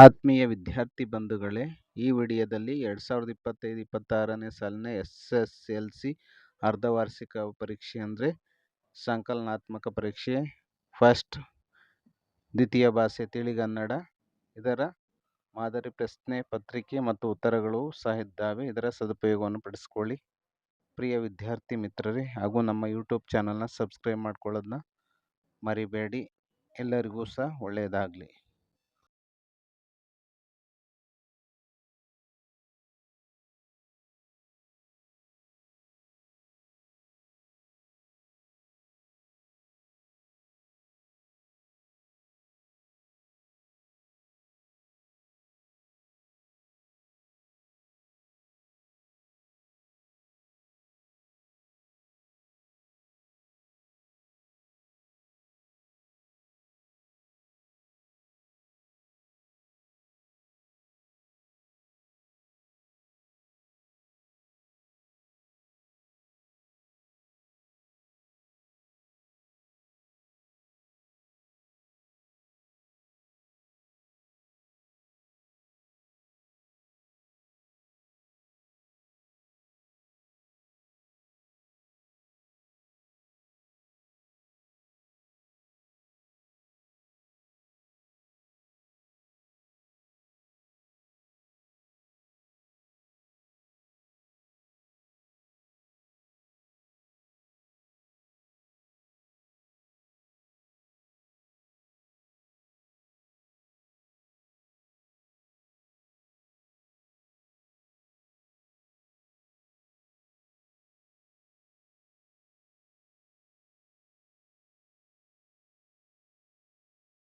ಆತ್ಮೀಯ ವಿದ್ಯಾರ್ಥಿ ಬಂಧುಗಳೇ, ಈ ವಿಡಿಯೋದಲ್ಲಿ ಎರಡು ಸಾವಿರದ ಇಪ್ಪತ್ತೈದು ಇಪ್ಪತ್ತಾರನೇ ಸಾಲಿನ ಎಸ್ ಎಸ್ ಎಲ್ ಸಿ ಅರ್ಧವಾರ್ಷಿಕ ಪರೀಕ್ಷೆ ಅಂದರೆ ಸಂಕಲನಾತ್ಮಕ ಪರೀಕ್ಷೆ, ಫಸ್ಟ್ ದ್ವಿತೀಯ ಭಾಷೆ ತಿಳಿಗನ್ನಡ, ಇದರ ಮಾದರಿ ಪ್ರಶ್ನೆ, ಪತ್ರಿಕೆ ಮತ್ತು ಉತ್ತರಗಳು ಸಹ ಇದ್ದಾವೆ. ಇದರ ಸದುಪಯೋಗವನ್ನು ಪಡಿಸ್ಕೊಳ್ಳಿ. ಪ್ರಿಯ ವಿದ್ಯಾರ್ಥಿ ಮಿತ್ರರೇ, ಹಾಗೂ ನಮ್ಮ ಯೂಟ್ಯೂಬ್ ಚಾನಲ್ನ ಸಬ್ಸ್ಕ್ರೈಬ್ ಮಾಡ್ಕೊಳ್ಳೋದನ್ನ ಮರಿಬೇಡಿ. ಎಲ್ಲರಿಗೂ ಸಹ ಒಳ್ಳೆಯದಾಗಲಿ.